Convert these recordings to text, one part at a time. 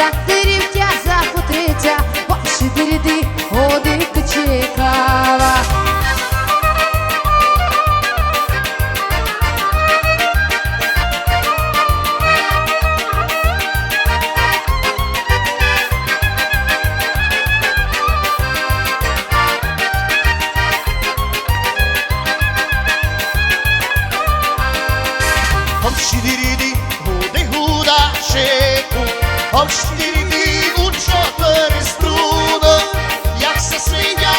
триця, деревця, запутриця, ваші діди, годик чекала. Тобі лучше переструно, як сесиня.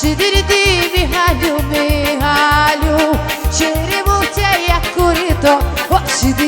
Шидирди мигалю мигалю Черемуте як курито О, шидирди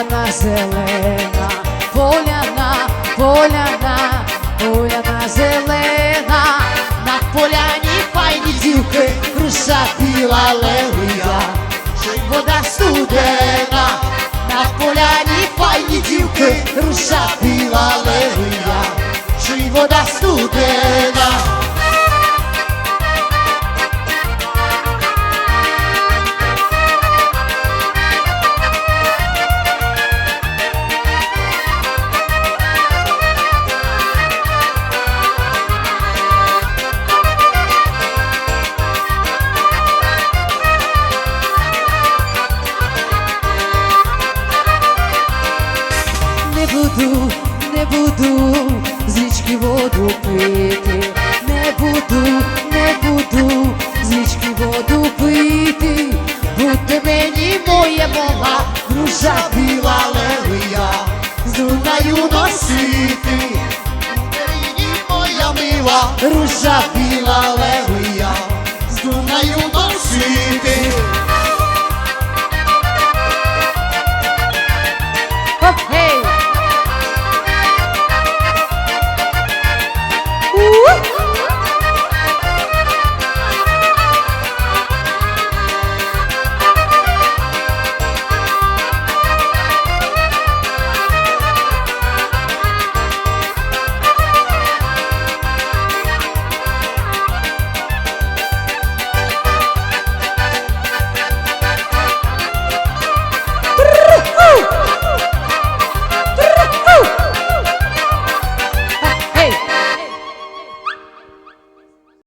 поляна зелена, поляна, поляна, поляна зелена, на поляні файні дівки, круша біла левія, вода студена, на поляні файні дівки, круша біла левія, вода студена.